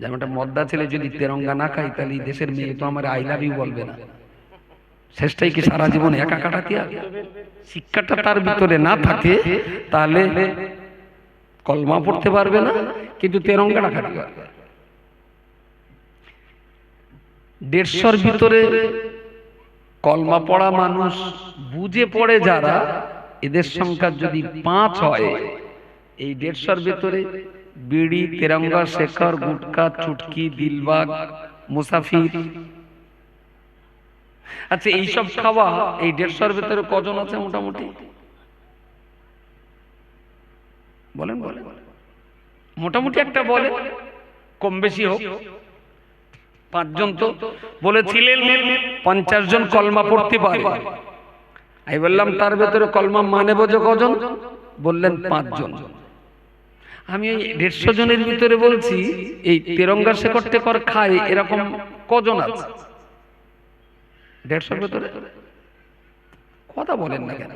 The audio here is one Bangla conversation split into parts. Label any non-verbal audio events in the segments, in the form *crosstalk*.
যেমন একটা মদ্দা ছেলে যদি তেরঙ্গা না খাই তাহলে দেশের মেয়ে তো আমার আই লাভ ইউ বলবে না। শেষটাই কি সারা জীবন একা কাটাতে শিক্ষাটা তার ভিতরে না থাকে, তাহলে কলমা পড়তে পারবে না, কিন্তু তেরঙ্গাটা খাতে পারবে। দেড়শোর ভিতরে কলমা পড়া মানুষ বুঝে পড়ে যারা, এদের সংখ্যা যদি পাঁচ হয়, এই দেড়শোর ভিতরে বিড়ি তেরঙ্গা শেখর গুটকা চুটকি দিলবাগ মুসাফির আচ্ছা এইসব খাওয়া এই দেড়শোর ভিতরে কজন আছে মোটামুটি বলেন বলেন মোটামুটি একটা বলে কম বেশি হোক পাঁচজন তো বলেছিলেন পঞ্চাশ জন কলমা পড়তে পারে আমি বললাম তার ভেতরে কলমা মানে বোঝো কজন বললেন পাঁচজন আমি এই দেড়শো জনের ভিতরে বলছি এই তেরঙ্গা শেখর টেকর খায় এরকম কজন আছে? দেড়শোর ভেতরে? কথা বলেন না কেন?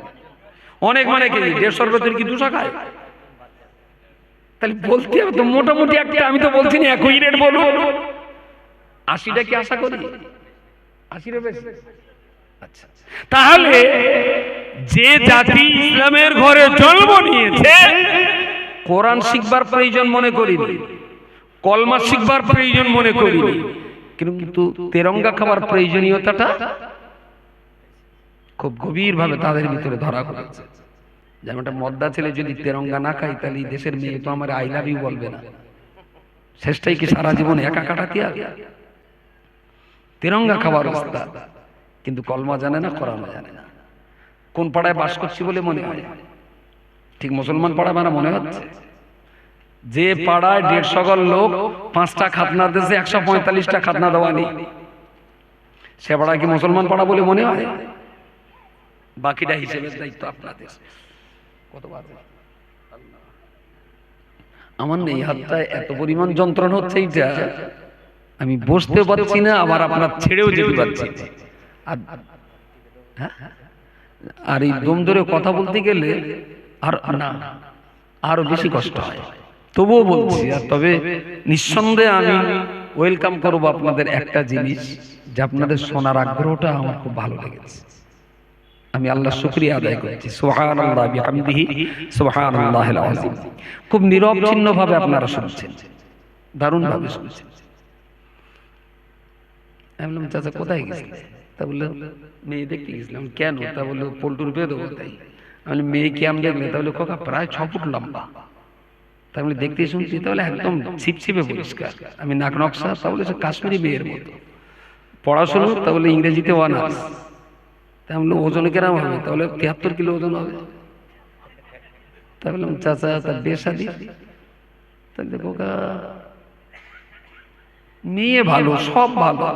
অনেক মানে কি দেড়শোর ভেতরে কি দুশো খায়? তাহলে বলতে হবে তো মোটামুটি একটা আমি তো বলছি না একই রেট বলব। আশিটা কি আশা করি? আশিটা বেশি। আচ্ছা। তাহলে যে জাতি ইসলামের ঘরে জন্ম নিয়েছে কোরআন শিখবার প্রয়োজন মনে করিনি। কলমা শিখবার প্রয়োজন মনে করিনি। কিন্তু তেরঙ্গা খাবার প্রয়োজনীয়তাটা খুব গভীর ভাবে তাদের ভিতরে ধরা পড়েছে। যেমন একটা মদ্দা ছেলে যদি তেরঙ্গা না খাই তাহলে দেশের মেয়ে তো আমার আই লাভ ইউ বলবে না। শেষটাই কি সারা জীবন একা কাটাতে হবে তেরঙ্গা খাবার অবস্থা কিন্তু কলমা জানে না করানো জানে না। কোন পাড়ায় বাস করছি বলে মনে হয়? ঠিক মুসলমান পাড়া মানে মনে হচ্ছে? যে পাড়ায় দেড়শো গল লোক পাঁচটা খাতনা দেশে একশো পঁয়তাল্লিশটা খাতনা দেওয়া নেই। সে পাড়া কি মুসলমান পাড়া বলে মনে হয়? বাকিটা হিসেবের দায়িত্ব আপনাদের। কত আমার নেই হাতটা এত পরিমাণ যন্ত্রণা হচ্ছে এইটা, আমি বসতে পারছি না, আবার আপনার ছেড়েও যেতে পারছি হ্যাঁ? আর এই দম ধরে কথা বলতে গেলে আর না আরও বেশি কষ্ট হয়। তবুও বলছি আর তবে নিঃসন্দেহে আমি ওয়েলকাম করব আপনাদের একটা জিনিস যে আপনাদের শোনার আগ্রহটা আমার খুব ভালো লেগেছে। আমি আল্লাহ শুক্রিয়া আদায় করছি। সুহান আল্লাহ বিহামদিহি। সুহান আল্লাহ খুব নিরবচ্ছিন্ন ভাবে আপনারা শুনছেন। দারুণ ভাবে শুনছেন। আমি বললাম চাচা কোথায় গেছিলে তা বলল মেয়ে দেখতে গেছিলাম। কেন? তা বলল পোল্টুর দেবো তাই আমি বললাম, মেয়ে কি আমি দেখলে তাহলে খোকা প্রায় ছ ফুট লম্বা। তা বলে দেখতে শুনছি তাহলে একদম ছিপছিপে পরিষ্কার। আমি নাক নকশা তা বলে সে কাশ্মীরি মেয়ের মতো। পড়াশুনো তা বলে ইংরেজিতে অনার্স। তা বলল ওজন কেরাম হবে? তাহলে তিয়াত্তর কিলো ওজন হবে। তা বললাম চাচা তার বেশাদি তাহলে খোকা মেয়ে ভালো সব ভালো।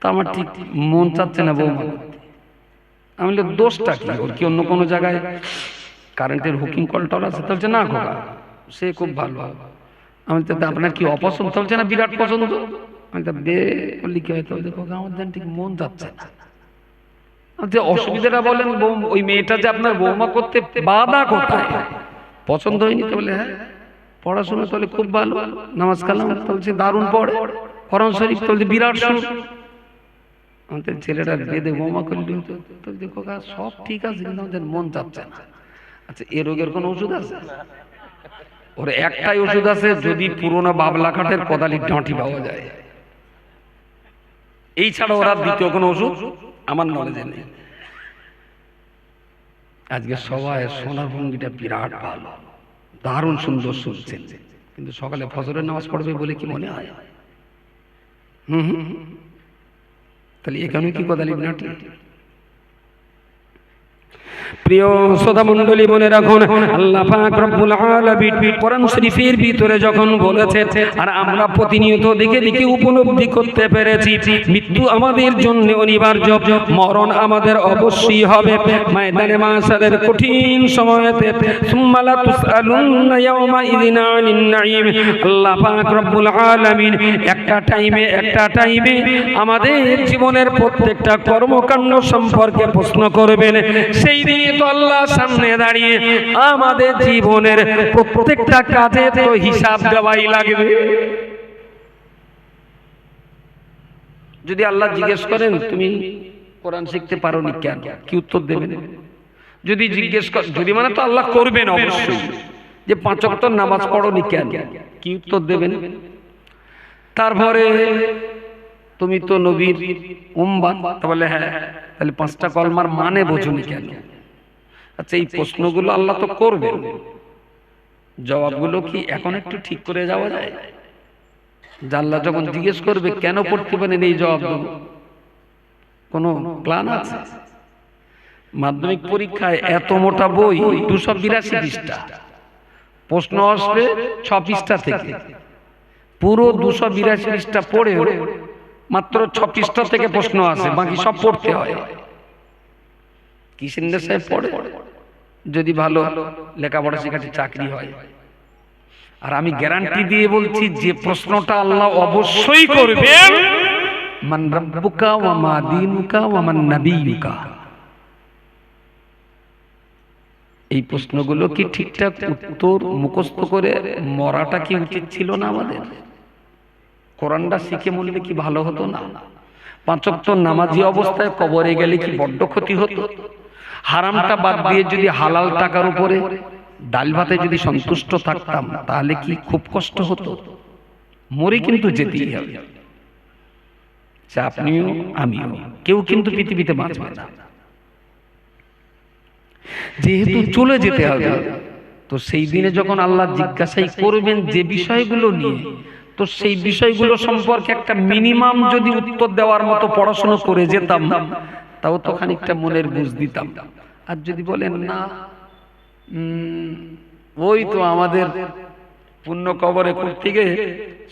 তা আমার ঠিক মন চাচ্ছে না বৌমা করতে। আমি বললাম দোষটা কি? ওর কি অন্য কোনো জায়গায় কারেন্টের হুকিং কল টল আছে? বলছে না খোকা সে খুব ভালো। আমি তো আপনার কি অপছন্দ? চলছে না বিরাট পছন্দ। আমি তো বে বললি কি হয় তবে খোকা আমার যেন ঠিক মন যাচ্ছে না। বলছি, অসুবিধাটা বলেন ওই মেয়েটা যে আপনার বৌমা করতে বাধা কোথায়? পছন্দ হয়নি তো বলে হ্যাঁ পড়াশোনা তাহলে খুব ভালো নামাজ কালাম। তো বলছে দারুণ পড়ে কোরআন শরীফ। বলছে বিরাট সুর। আমাদের ছেলেটা বেদে বোমা করলি তো দেখো সব ঠিক আছে, কিন্তু আমাদের মন চাচ্ছে না। আচ্ছা এ রোগের কোনো ওষুধ আছে? ওর একটাই ওষুধ আছে, যদি পুরোনো বাবলা কাঠের কদালির ডাঁটি পাওয়া যায়। এই ছাড়া ওরা দ্বিতীয় কোনো ওষুধ আমার নলেজে নেই। আজকে সবাই সোনার ভঙ্গিটা বিরাট ভালো। দারুণ সুন্দর শুনছেন কিন্তু সকালে ফজরের নামাজ পড়বে বলে কি মনে হয়? হুম হুম। তাহলে এখানে কি কদালি নাটি প্রিয় শ্রোতা মণ্ডলী মনে রাখুন, আল্লাহ পাক রব্বুল আলামিন কোরআন শরীফের ভিতরে যখন বলেছে, আর আমরা প্রতিনিয়ত দেখে দেখে উপলব্ধি করতে পেরেছি, মৃত্যু আমাদের জন্য অনিবার্য, মরণ আমাদের অবশ্যই হবে। ময়দানে মাসাদের কঠিন সময়তে, সুম্মা লা তুসআলুন্না ইয়াওমা ইযিন আনিন নাঈম। আল্লাহ পাক রব্বুল আলামিন একটা টাইমে একটা টাইমে আমাদের জীবনের প্রত্যেকটা কর্মকাণ্ড সম্পর্কে প্রশ্ন করবেন। সেই দিনই তো সামনে দাঁড়িয়ে আমাদের জীবনের প্রত্যেকটা কাজে তো হিসাব দেওয়াই লাগবে। যদি আল্লাহ জিজ্ঞেস করেন, তুমি কোরআন শিখতে পারো নি কেন? কি উত্তর দেবেন? যদি জিজ্ঞেস কর যদি মানে তো আল্লাহ করবেন অবশ্যই যে পাঁচ ওয়াক্ত নামাজ পড়ো নি কেন? কি উত্তর দেবেন? তারপরে, তুমি তো নবীর উম্বান তা বলে হ্যাঁ তাহলে পাঁচটা কলমার মানে বোঝুনি কেন? আচ্ছা এই প্রশ্নগুলো আল্লাহ তো করবেন। জবাবগুলো কি এখন একটু ঠিক করে যাওয়া যায়? জানলা যখন জিজ্ঞেস করবে, কেন পড়তে পারেন এই জবাব দেবো? কোনো প্ল্যান আছে? মাধ্যমিক পরীক্ষায় এত মোটা বই, দুশো বিরাশি পৃষ্ঠা। প্রশ্ন আসবে ছ পৃষ্ঠা থেকে। পুরো দুশো বিরাশি পৃষ্ঠা পড়ে মাত্র ছ পৃষ্ঠা থেকে প্রশ্ন আসে, বাকি সব পড়তে হয়। কিষেন্দ্র সাহেব পড়ে? যদি ভালো লেখাপড়া শেখাতে চাকরি হয়। আর আমি গ্যারান্টি দিয়ে বলছি যে প্রশ্নটা আল্লাহ অবশ্যই করবেন। মান রব্বুকা ওয়া মা দীনুকা ওয়া মান নাবিয়ুকা। এই প্রশ্নগুলো কি ঠিকঠাক উত্তর মুখস্থ করে মরাটা কি উচিত ছিল না আমাদের? কোরআনটা শিখে মরলে কি ভালো হতো না? পাঁচক্ত নামাজি অবস্থায় কবরে গেলে কি বড্ড ক্ষতি হতো? হারামটা বাদ দিয়ে যদি হালাল টাকার উপরে ডাল ভাতে যদি সন্তুষ্ট থাকতাম তাহলে কি খুব কষ্ট হতো? মরে কিন্তু যেতেই হবে। আপনিও আমিও কেউ কিন্তু পৃথিবীতে বাঁচবে না। যেহেতু চলে যেতে হবে তো সেই দিনে যখন আল্লাহ জিজ্ঞাসাই করবেন যে বিষয়গুলো নিয়ে তো সেই বিষয়গুলো সম্পর্কে একটা মিনিমাম যদি উত্তর দেওয়ার মতো পড়াশোনা করে যেতাম তাও তো খানিকটা মনের বুঝ দিতাম। আর যদি বলেন না ওই তো আমাদের পুণ্য কবরে করতে গিয়ে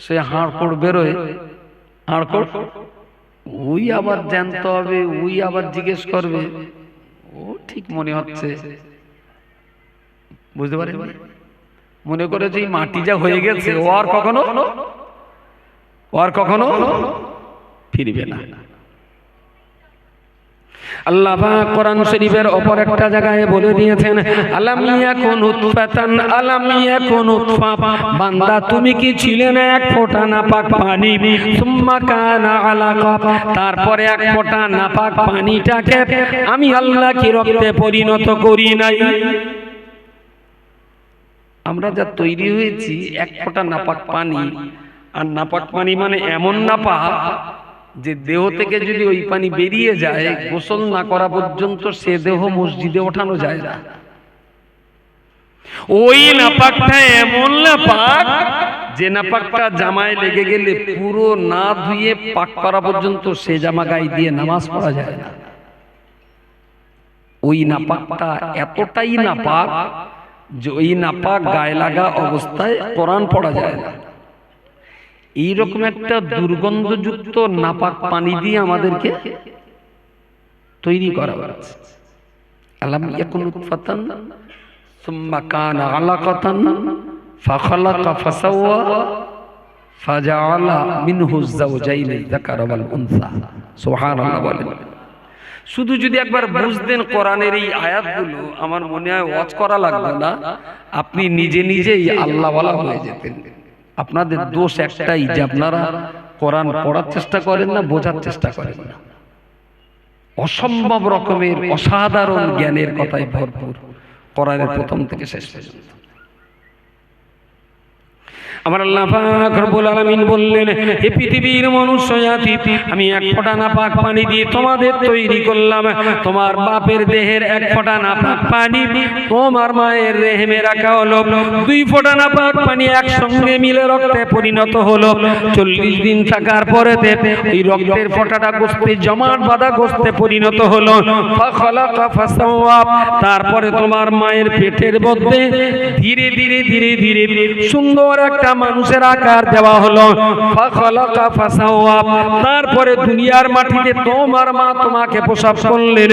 সে হাড়কোড় বেরোয়। হাড়কোড় ওই আবার জানতে হবে ওই আবার জিজ্ঞেস করবে। ও ঠিক মনে হচ্ছে। বুঝতে পারেন? মনে করে যে মাটি যা হয়ে গেছে। ও আর কখনো? ও আর কখনো? ফিরবে না। আল্লাহ কোরআন শরীফের অপর একটা জায়গায় বলে দিয়েছেন, আলাম ইয়াকুন উতফাতান আলাম ইয়াকুন উতফা বান্দা, তুমি কি ছিলে না এক ফোঁটা নাপাক পানি? সুম্মা কানা আলাকা তারপরে এক ফোঁটা নাপাক পানিটাকে আমি আল্লাহ কি রক্তে পরিণত করি নাই। আমরা যা তৈরি হয়েছি, এক ফোঁটা নাপাক পানি। আর নাপাক পানি মানে এমন নাপাক যে দেহ থেকে যদি ওই পানি বেরিয়ে যায়, গোসল না করা পর্যন্ত সে দেহ মসজিদে ওঠানো যায় না। ওই নাপাকটা এমন নাপাক যে নাপাকটা জামায় লেগে গেলে পুরো না ধুয়ে পাক করা পর্যন্ত সে জামা গায়ে দিয়ে নামাজ পড়া যায় না। ওই নাপাকটা এতটাই নাপাক যে ওই নাপাক গায়ে লাগা অবস্থায় কোরআন পড়া যায় না। এইরকম একটা দুর্গন্ধযুক্ত নাপাক পানি দিয়ে আমাদেরকে তৈরি করা হয়েছে। আলাম ইয়াকুন উতফাতান সুম্মা কানা আলাকাতান, ফাখালাকা ফাসাওয়া, ফাজাআলা মিনহু যাওজাইনি যাকারা ওয়াল উনসা। সুবহানাল্লাহ বলেন। শুধু যদি একবার বুঝতেন কোরআনের এই আয়াতগুলো, আমার মনে হয় ওয়াজ করা লাগবে না। আপনি নিজে নিজেই আল্লাহওয়ালা হয়ে যেতেন। আপনাদের দোষ একটাই যে আপনারা কোরআন পড়ার চেষ্টা করেন না বোঝার চেষ্টা করেন না। অসম্ভব রকমের অসাধারণ জ্ঞানের কথাই ভরপুর। কোরআনের প্রথম থেকে শেষ পর্যন্ত। আমার আল্লাহ পাক রব্বুল আলামিন বললেন, হে পৃথিবীর মনুষ্য জাতি, আমি এক ফোঁটা নাপাক পানি দিয়ে তোমাদের তৈরি করলাম। তোমার বাপের দেহের এক ফোঁটা নাপাক পানি, তোমার মায়ের রেহেমে রাখা হলো। দুই ফোঁটা নাপাক পানি একসঙ্গে মিলে রক্তে পরিণত হলো। চল্লিশ দিন থাকার পরে এই রক্তের ফোঁটাটা গোস্তে, জমাট বাঁধা গোস্তে পরিণত হলো। তারপরে তোমার মায়ের পেটের মধ্যে ধীরে ধীরে ধীরে ধীরে সুন্দর একটা মানুষের আকার দেওয়া হলো। তারপরে দুনিয়ার মাটিতে তোমার মা তোমাকে প্রসব করলেন।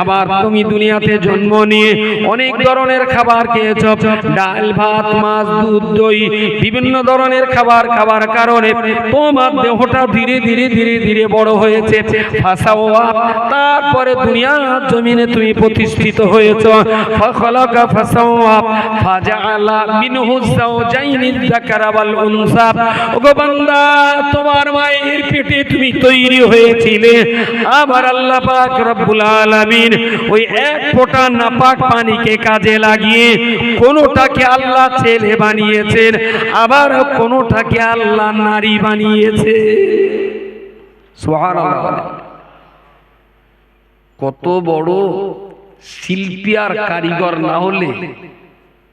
আবার তুমি দুনিয়াতে জন্ম নিয়ে অনেক ধরনের খাবার খেয়েছ। ডাল, ভাত, মাছ, দুধ, দই, বিভিন্ন ধরনের খাবার খাবার কারণে তোমার দেহটা ধীরে ধীরে ধীরে ধীরে বড় হয়েছে। তারপরে দুনিয়ার জমিনে তুমি প্রতিষ্ঠিত হয়েছ। ফাখালাকা ফাসাওয়া ফাজাআলা মিনহু যাওজাইনি যাকার যাকারা ওয়াল উনসা। ওগো তোমার মায়ের পেটে তুমি তৈরি হয়েছিলে। আবার আল্লাহ পাক রব্বুল আলামিন ওই এক ফোঁটা নাপাক পানিকে কাজে লাগিয়ে কোনোটাকে আল্লাহ ছেলে বানিয়েছেন, আবার কোনোটাকে আল্লাহ নারী বানিয়েছে। কত বড় শিল্পী আর কারিগর না হলে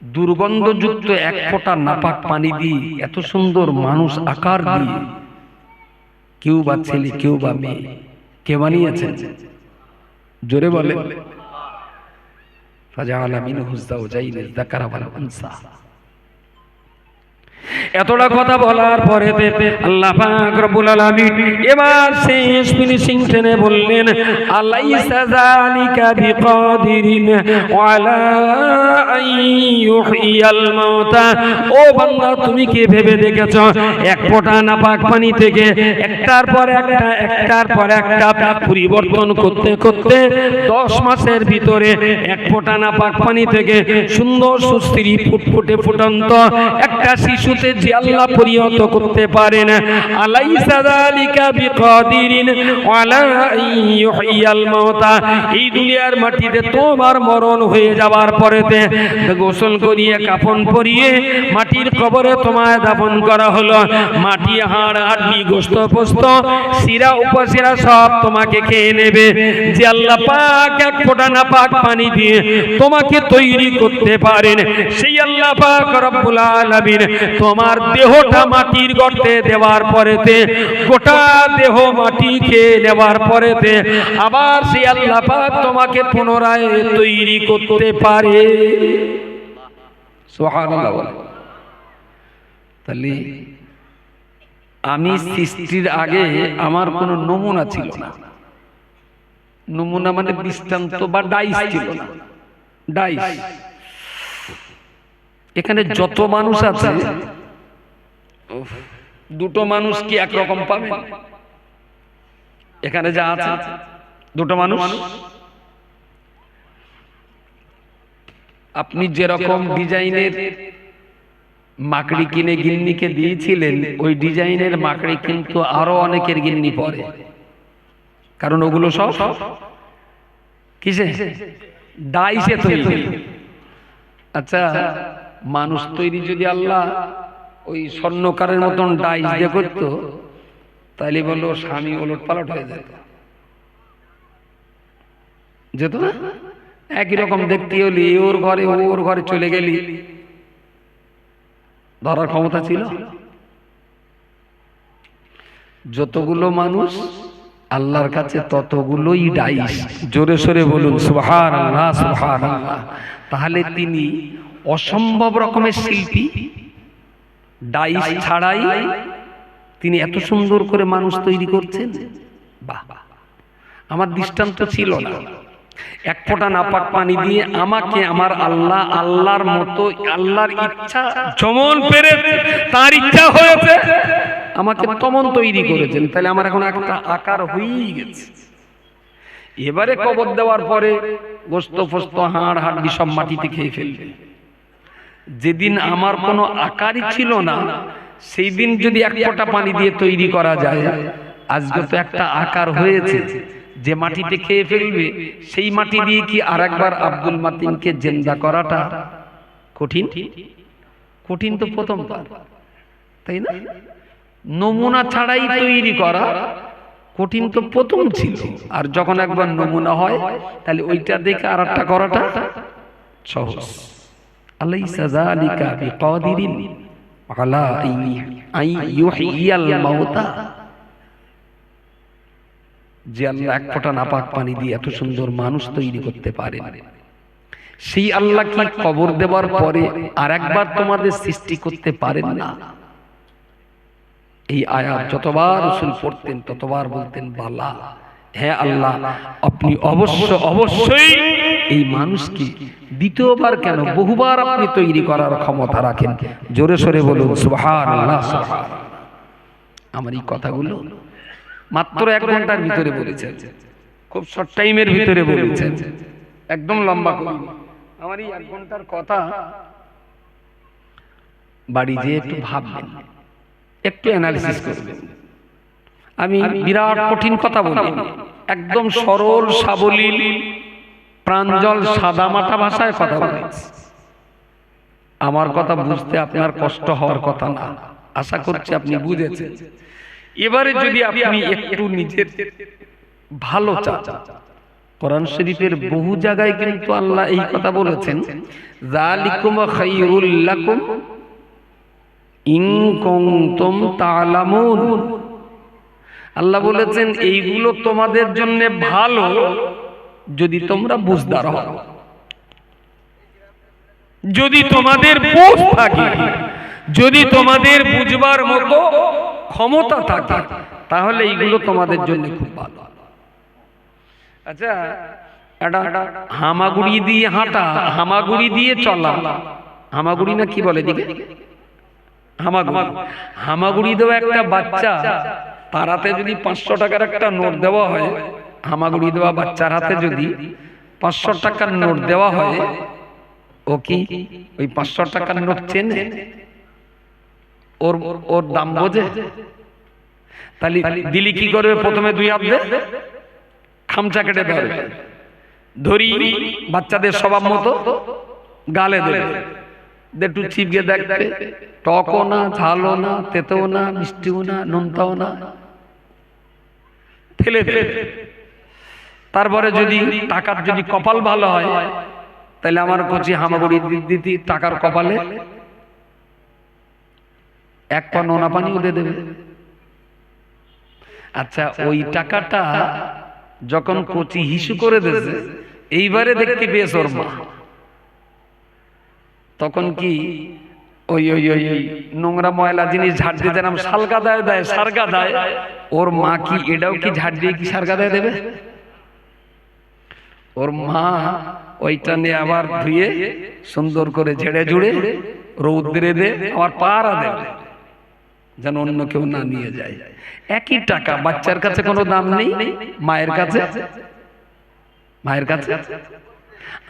দুর্গন্ধযুক্ত এক ফোঁটা নাপাক পানি দিয়ে এত সুন্দর মানুষ আকার দিয়ে কেউ বা ছেলে, কেউ বা মেয়ে, কে বানিয়েছেন? জোরে বলে ফাজা আলামিন হুজদাউ জাইনে যাকারা ওয়াল উনসা এতটা কথা বলার পরে আল্লাহ পাক রব্বুল এবার শেষ ফিনিশিং টেনে বললেন, আলাইসা যালিকা বিকাদিরিন ও বান্দা, তুমি কি ভেবে দেখেছ? এক ফোঁটা নাপাক পানি থেকে একটার পর একটা, একটার পর একটা পরিবর্তন করতে করতে দশ মাসের ভিতরে এক ফোঁটা নাপাক পানি থেকে সুন্দর সুস্থির ফুটফুটে ফুটন্ত একটা শিশুতে যে আল্লাহ পরিণত করতে পারেন, আলাইসা যালিকা বিকাদিরিন, ওয়ালা ইউহিয়াল মাউতা। এই দুনিয়ার মাটিতে তোমার মরণ হয়ে যাবার পরেতে গোসল করিয়ে কাফন পরিয়ে মাটির কবরে তোমায় দাফন করা হলো। মাটি, হাড় হাড্ডি গোস্ত, পোস্ত, শিরা, উপশিরা সব তোমাকে খেয়ে নেবে। যে আল্লাহ পাক এক ফোঁটা না পাক পানি দিয়ে তোমাকে তৈরি করতে পারেন, সেই আল্লাহ পাক রব্বুল আলামিন তোমার দেহটা মাটির গর্তে দেওয়ার পরেতে, গোটা দেহ মাটি খেয়ে নেওয়ার পরেতে, আবার সেই আল্লাহ তোমাকে পুনরায় তৈরি করতে পারে। তাহলে আমি সৃষ্টির আগে আমার কোনো নমুনা ছিল না। নমুনা মানে দৃষ্টান্ত বা ডাইস ছিল না। ডাইস। এখানে যত মানুষ আছে দুটো মানুষ কি একরকম পাবে? এখানে যা আছে দুটো মানুষ? আপনি যেরকম ডিজাইনের মাকড়ি কিনে গিন্নিকে দিয়েছিলেন ওই ডিজাইনের মাকড়ি কিন্তু আরও অনেকের গিন্নি পরে। কারণ ওগুলো সব কিসে? ডাইসে তৈরি। আচ্ছা। মানুষ তৈরি যদি আল্লাহ ওই স্বর্ণকারের মতন ডাইস দিয়ে করতো, তাইলে বলল স্বামী ওলট পালট হয়ে যেত। যেত না? একই রকম দেখতে হলি, ওর ঘরে ওর ঘরে চলে গেলি। ধরার ক্ষমতা ছিল? যতগুলো মানুষ আল্লাহর কাছে ততগুলোই ডাইস। জোরে সোরে বলুন সুহার তাহলে তিনি অসম্ভব রকমের শিল্পী ডাইস ছাড়াই তিনি এত সুন্দর করে মানুষ তৈরি করছেন। বাহ, আমার দৃষ্টান্ত ছিল না। এক ফোঁটা নাপাক পানি দিয়ে আমাকে আমার আল্লাহ, আল্লাহর মতো, আল্লাহর ইচ্ছা যেমন পেরে তার ইচ্ছা হয়েছে, আমাকে তমন তৈরি করেছেন। তাহলে আমার এখন একটা আকার হয়েই গেছে। এবারে কবর দেওয়ার পরে গোস্ত ফোস্ত হাড় হাড্ডি সব মাটিতে খেয়ে ফেলবে। যেদিন আমার কোনো আকারই ছিল না সেই দিন যদি এক ফোঁটা পানি দিয়ে তৈরি করা যায়। আজকে তো একটা আকার হয়েছে যে মাটিতে খেয়ে ফেলবে সেই মাটি দিয়ে কি আরেকবার আব্দুল মাতিনকে জেন্দা করাটা কঠিন? কঠিন? তো প্রথমবার তাই না? নমুনা ছাড়াই তৈরি করা কঠিন তো প্রথম ছিল। আর যখন একবার নমুনা হয় তাহলে ওইটা দেখে আর একটা করাটা সহজ। আলাইসা যালিকা বিকাদিরিন আলা আই যে আল্লাহ এক ফোঁটা নাপাক পানি দিয়ে এত সুন্দর মানুষ তৈরি করতে পারেন সেই আল্লাহ কি কবর দেওয়ার পরে আর একবার তোমাদের সৃষ্টি করতে পারেন না? এই আয়াত যতবার রসুল পড়তেন, ততবার বলতেন, বালা হ্যাঁ আল্লাহ, আপনি অবশ্য, অবশ্যই এই মানুষকে দ্বিতীয়বার কেন বহুবার আপনি তৈরি করার ক্ষমতা রাখেন? জোরে সরে বলুন আল্লাহ আমার এই কথাগুলো মাত্র এক ঘণ্টার ভিতরে বলেছেন। খুব শর্ট টাইমের ভিতরে বলেছেন। একদম লম্বা আমার এই এক ঘণ্টার কথা বাড়ি যেয়ে একটু ভাববেন, একটু অ্যানালিসিস করবেন। আমি বিরাট কঠিন কথা বলি, একদম সরল, সাবলীল প্রাঞ্জল সাদামাটা ভাষায় কথা বলেছি আমার কথা বুঝতে আপনার কষ্ট হওয়ার কথা না। আশা করছি আপনি বুঝেছেন। এবারে যদি আপনি একটু নিজের ভালো চান কোরআন শরীফের বহু জায়গায় কিন্তু আল্লাহ এই কথা বলেছেন যালিকুম খায়রুল লাকুম ইন কুনতুম তা'লামুন। আল্লাহ বলেছেন এইগুলো তোমাদের জন্য ভালো। যদি তোমরা বুঝদার হও। যদি তোমাদের বুঝ থাকে যদি তোমাদের বুঝবার মতো ক্ষমতা থাকে তাহলে এইগুলো তোমাদের জন্য খুব ভালো। আচ্ছা একটা হামাগুড়ি দিয়ে হাঁটা হামাগুড়ি দিয়ে চলা। হামাগুড়ি না কি বলে দিকে হামাগুড়ি। হামাগুড়ি দেওয়া একটা বাচ্চা তার হাতে যদি পাঁচশো টাকার একটা নোট দেওয়া হয় হামাগুড়ি দেওয়া বাচ্চার হাতে যদি পাঁচশো টাকার নোট দেওয়া হয় ও কি ওই পাঁচশো টাকার নোট চেনে? ওর ওর দাম বোঝে? তাহলে দিলি কি করবে প্রথমে দুই হাত খামচা কেটে ধরবে ধরি বাচ্চাদের স্বভাব মতো গালে দেবে একটু চিপকে দেখবে টকও না ঝালও না তেতেও না মিষ্টিও না নোনতাও না। ফেলে ফেলে তারপরে যদি টাকার যদি কপাল ভালো হয় তাহলে আমার কচি হামাগুড়ি দিদি টাকার কপালে এক পা নোনা পানি উঠে দেবে। আচ্ছা ওই টাকাটা যখন কচি হিসু করে দিয়েছে এইবারে দেখতে পেয়েছ ওর মা তখন কি ওই ওই ওই ওই নোংরা ময়লা জিনিস ঝাড় দিয়ে যেরকম সালগা দেয় দেয় সারগা দেয় ওর মা কি এটাও কি ঝাড় দিয়ে কি সারগা দেয় দেবে? ওর মা ওইটা নিয়ে আবার ধুয়ে সুন্দর করে ঝেড়ে জুড়ে রৌদ্রে দে আবার পাড়া দেবে যেন অন্য কেউ না নিয়ে যায়। একই টাকা বাচ্চার কাছে কোনো দাম নেই? মায়ের কাছে? মায়ের কাছে?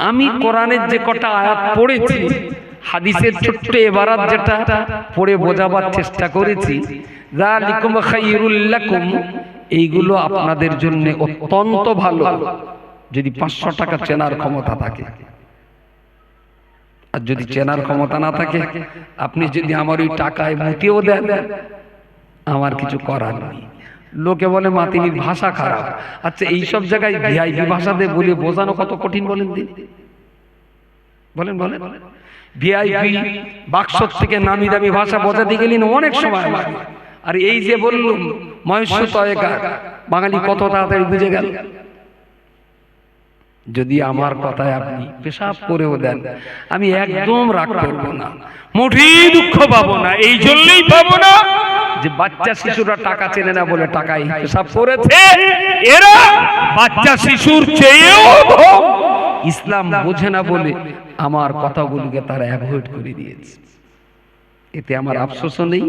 আমি কোরআনের যে কটা আয়াত পড়েছি হাদিসের ছোট্ট এবারাত যেটা পড়ে বোঝাবার চেষ্টা করেছি। এইগুলো আপনাদের জন্য অত্যন্ত ভালো। যদি পাঁচশো টাকা চেনার ক্ষমতা থাকে। আর যদি চেনার ক্ষমতা না থাকে আপনি যদি আমার ওই টাকায় মুতিও দেন আমার কিছু করার নেই। লোকে বলে মাতিনির ভাষা খারাপ। আচ্ছা এই সব জায়গায় ভিআইপি ভাষাতে বলে বোঝানো কত কঠিন বলেন দিন? বলেন বলেন। ভিআইপি বাক্স থেকে নামি দামি ভাষা বোঝাতে গেলেন অনেক সময় আর এই যে বললুম মহেশ্বর তয়কা বাঙালি কত তাড়াতাড়ি বুঝে গেল। যদি আমার কথায় আপনি পেশাব করেও দেন, আমি একদম রাগ করব না। মোটেই দুঃখ পাবো না, এই জন্যই পাবো না যে বাচ্চা শিশুরা টাকা চেনে না বলে টাকাই পেশাব করেছে। এরা বাচ্চা শিশুর চেয়েও ইসলাম বোঝে না বলে আমার কথাগুলোকে তারা অ্যাভয়েড করে দিয়েছে। এতে আমার আফসোসও নেই,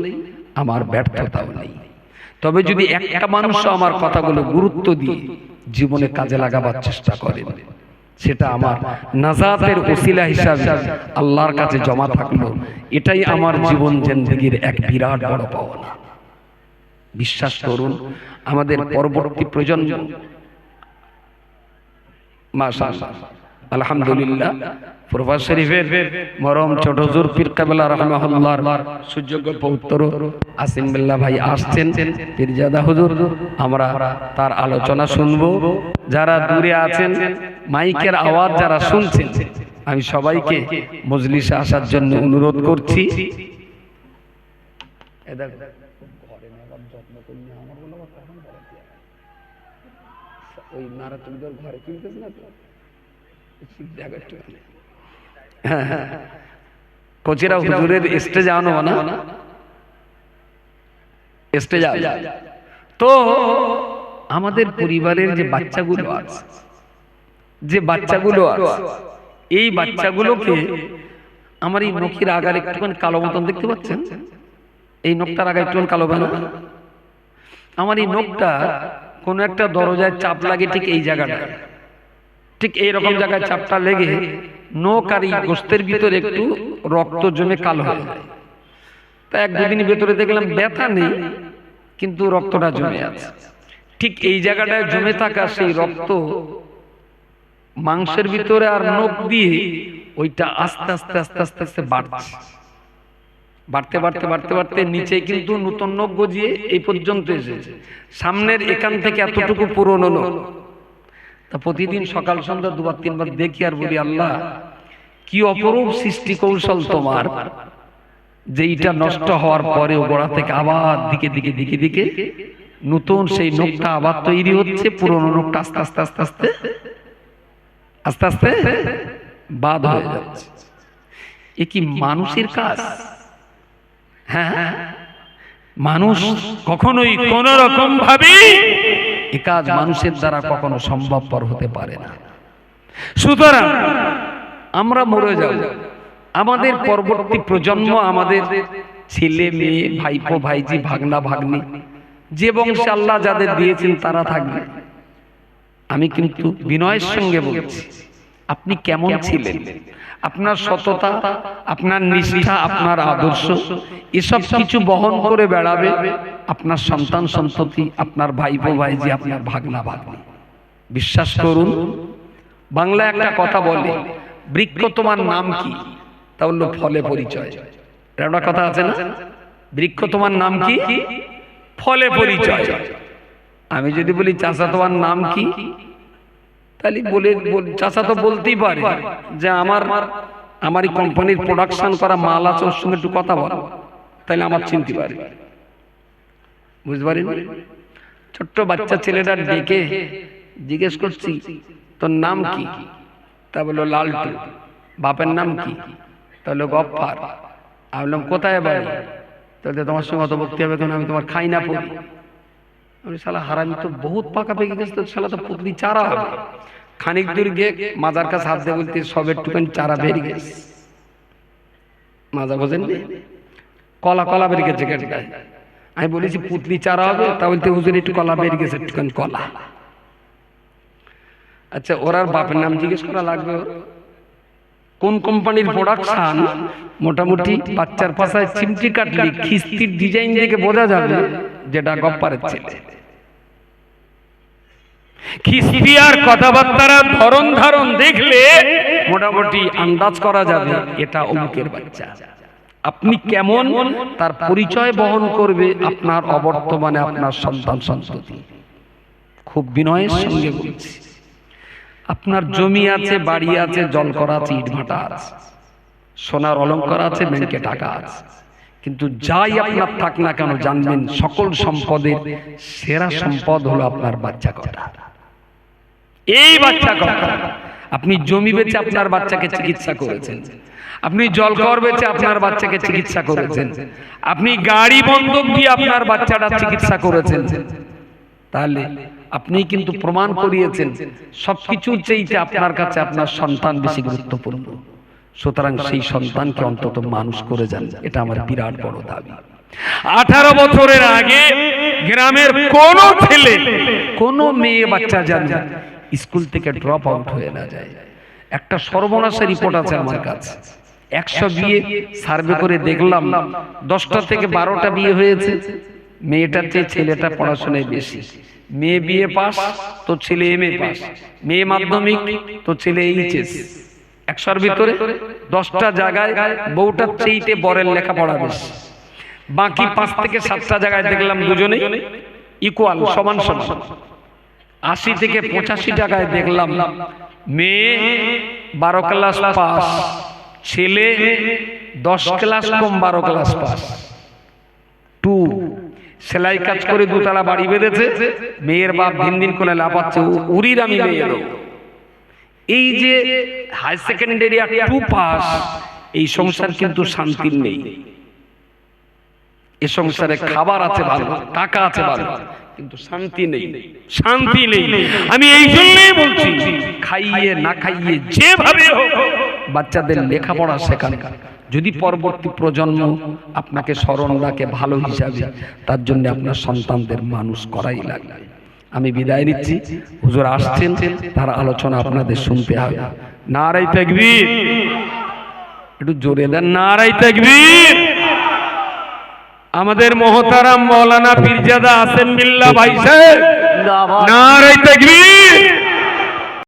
আমার ব্যর্থতাও নেই। তবে যদি একটা মানুষ আমার কথাগুলো গুরুত্ব দিয়ে জীবনে কাজে লাগাবার চেষ্টা করেন। সেটা আমার নাজাতের ওসিলা হিসাবে আল্লাহর কাছে জমা থাকল। এটাই আমার জীবন জেন্দিগির এক বিরাট বড় পাওনা। বিশ্বাস করুন আমাদের পরবর্তী প্রজন্ম মাশাআল্লাহ। আলহামদুলিল্লাহ প্রভাস শরীফের মরম ছোট জোর পীর কাবেলা রহমাহুল্লাহর সুযোগ্য পৌত্র আসিম বিল্লাহ ভাই আসছেন। পীরজাদা হুজুর, আমরা তার আলোচনা শুনব। যারা দূরে আছেন, মাইকের আওয়াজ যারা শুনছেন, আমি সবাইকে মজলিসে আসার জন্য অনুরোধ করছি? ওই নারা তুমি তোর ঘরে তুলতেছ না তো দেখো একটুখানি। হ্যাঁ, হ্যাঁ। *laughs* কোচেরা হুজুরের স্টেজে আনো না স্টেজে তো আমাদের পরিবারের যে বাচ্চাগুলো আছে যে বাচ্চাগুলো আছে এই বাচ্চাগুলোকে আমার এই নখের আগার একটুখানি কালো মতন দেখতে পাচ্ছেন? এই নখটার আগে একটুখানি কালো বেনা। আমার এই নখটা কোনো একটা দরজায় চাপ লাগে ঠিক এই জায়গাটা ঠিক এইরকম জায়গায় চাপটা লেগে আর এই গোস্তের ভিতরে একটু রক্ত জমে কালো হয়ে। যায় তা এক দুদিন ভেতরে দেখলাম ব্যথা নেই কিন্তু রক্তটা জমে আছে। ঠিক এই জায়গাটায় জমে থাকা সেই রক্ত মাংসের ভিতরে আর নখ দিয়ে ওইটা আস্তে আস্তে আস্তে আস্তে আস্তে বাড়ছে। বাড়তে বাড়তে বাড়তে বাড়তে নিচে কিন্তু নতুন নখ গজিয়ে এই পর্যন্ত এসেছে। সামনের এখান থেকে এতটুকু পুরনো নখ। তা প্রতিদিন সকাল সন্ধ্যা দুবার তিনবার দেখি আর বলি আল্লাহ কি অপরূপ সৃষ্টি কৌশল তোমার যেইটা নষ্ট হওয়ার পরেও গোড়া থেকে আবার দিকে দিকে দিকে দিকে নতুন সেই নখটা আবার তৈরি হচ্ছে পুরনো নখটা আস্তে আস্তে আস্তে আস্তে আস্তে আস্তে বাদ হয়ে যাচ্ছে। এ কি মানুষের কাজ? হ্যাঁ মানুষ কখনোই কোন রকম ভাবে এ কাজ মানুষের দ্বারা কখনো সম্ভবপর হতে পারে না। সুতরাং আমরা মরে যাব। আমাদের পরবর্তী প্রজন্ম আমাদের ছেলে মেয়ে ভাইপো ভাইজি ভাগনা ভাগ্নি যে বংশ আল্লাহ যাদের দিয়েছেন তারা থাকবে। আমি কিন্তু বিনয়ের সঙ্গে বলছি। আপনি কেমন ছিলেন? আপনার সততা আপনার নিষ্ঠা আপনার আদর্শ এসব কিছু বহন করে বেড়াবে আপনার সন্তান সন্ততি আপনার ভাই ভাই যে আপনার ভাগনা ভাগ্নি। বিশ্বাস করুন বাংলা একটা কথা বলে বৃক্ষ তোমার নাম কি? তা বলল ফলে পরিচয়। একটা কথা আছে না? বৃক্ষ তোমার নাম কি? ফলে পরিচয়। আমি যদি বলি চাষা তোমার নাম কি? তাহলে বলে চাষা তো বলতেই পারে যে আমার আমার এই কোম্পানির প্রোডাকশন করা মাল আছে, ওর সঙ্গে একটু কথা বল। তাহলে আমার চিনতে পারে। বুঝতে পারেন? ছোট্ট বাচ্চা ছেলেটা ডেকে জিজ্ঞেস করছি, তোর নাম কি? তা বলল, লালটু। বাপের নাম কি? তাহলে গপ্পার আমি বললাম, কোথায় বাড়ি? তাহলে তোমার সঙ্গে অত বক্তি হবে কেন আমি তোমার খাই না পড়ি। শালা হারামি তো, বহুত পাকা পেকে গেছে তো শালা তো পুতলি চারা হবে। খানিক দূর গিয়ে মাজার কাছে হাত দিয়ে বলতে সব একটুখানি চারা বেরিয়ে গেছে। মাজা বোঝেন কলা কলা বেরিয়ে গেছে গেটটায় আমি বলেছি, পুতলি চারা হবে। তা বলতে, হুজুর, একটু কলা বেরিয়ে গেছে, একটুখানি কলা। আচ্ছা ওর আর বাপের নাম জিজ্ঞেস করা লাগবে ওর? কোন কোম্পানির প্রোডাকশন মোটামুটি বাচ্চার পাশায় চিমটি কাটলে খিস্তির ডিজাইন দেখে বোঝা যাবে যেটা গপ্পারের ছেলে। খিস্তি আর কথাবার্তার ধরন ধারণ দেখলে মোটামুটি আন্দাজ করা যাবে এটা অমুকের বাচ্চা। আপনি কেমন তার পরিচয় বহন করবে আপনার অবর্তমানে আপনার সন্তান সন্ততি খুব বিনয়ের সঙ্গে বলছি। আপনার জমি আছে বাড়ি আছে জল করা আছে ইটভাটা আছে। সোনার অলংকার আছে ব্যাংকে টাকা আছে। কিন্তু যাই আপনার থাক না কেন জানবেন সকল সম্পদের সেরা সম্পদ হলো আপনার বাচ্চা কটা। এই বাচ্চা কটা। আপনি জমি বেচে আপনার বাচ্চাকে চিকিৎসা করেছেন। আপনি জল জলকর বেচে আপনার বাচ্চাকে চিকিৎসা করেছেন। আপনি গাড়ি বন্ধক দিয়ে আপনার বাচ্চাটা চিকিৎসা করেছেন। তাহলে আপনি কিন্তু প্রমাণ করিয়েছেন। সবকিছুর চেয়েতে আপনার কাছে আপনার সন্তান বেশি গুরুত্বপূর্ণ। সুতরাং সেই সন্তানকে অন্তত মানুষ করে যান। এটা আমার বিরাট বড় দাবি। আঠারো বছরের আগে গ্রামের কোন ছেলে কোনো মেয়ে বাচ্চা যেন স্কুল থেকে ড্রপ আউট হয়ে না যায়। একটা সর্বনাশের রিপোর্ট আছে আমার কাছে। একশো বিয়ে সার্ভে করে দেখলাম দশটা থেকে বারোটা বিয়ে হয়েছে। মেয়েটার চেয়ে ছেলেটা পড়াশোনায় বেশি। মেয়ে বিয়ে পাস, তো ছেলে এম এ পাস। মেয়ে মাধ্যমিক, তো ছেলে এইচএস একশোর ভিতরে দশটা জায়গায় বউটার চেয়েতে বরের লেখাপড়া বেশি বাকি পাঁচ থেকে সাতটা জায়গায় দেখলাম দুজনেই ইকুয়াল সমান সমান। আশি থেকে পঁচাশি টাকায় দেখলাম মেয়ে বারো ক্লাস পাস, ছেলে দশ ক্লাস কম বারো ক্লাস পাস। টু সেলাই কাজ করে দুতলা বাড়ি বেঁধেছে। মেয়ের বাপ দিন দিন করে লাফাচ্ছে উরির আমি দেবো। এই যে হাই সেকেন্ডারি টু পাস এই সংসার কিন্তু শান্তির নেই। এ সংসারে খাবার আছে ভালো, টাকা আছে ভালো, কিন্তু শান্তি নেই। শান্তি নেই। আমি এই জন্যই বলছি, খাইয়ে না খাইয়ে যেভাবে হোক, বাচ্চাদের লেখাপড়া শেখান। যদি পরবর্তী প্রজন্ম আপনাকে স্মরণ রাখে ভালো হিসাবে, তার জন্য আপনার সন্তানদের মানুষ করাই লাগবে। আমি বিদায় নিচ্ছি। হুজুর আসছেন, তার আলোচনা আপনাদের শুনতে হবে। নারাই তাকবীর। একটু জোরে দেন নারাই তাকবীর। আমাদের মহতারাম মৌলানা পীরজাদা আসেন বিল্লাহ ভাই সাহেব জিন্দাবাদ নারে তাকবীর।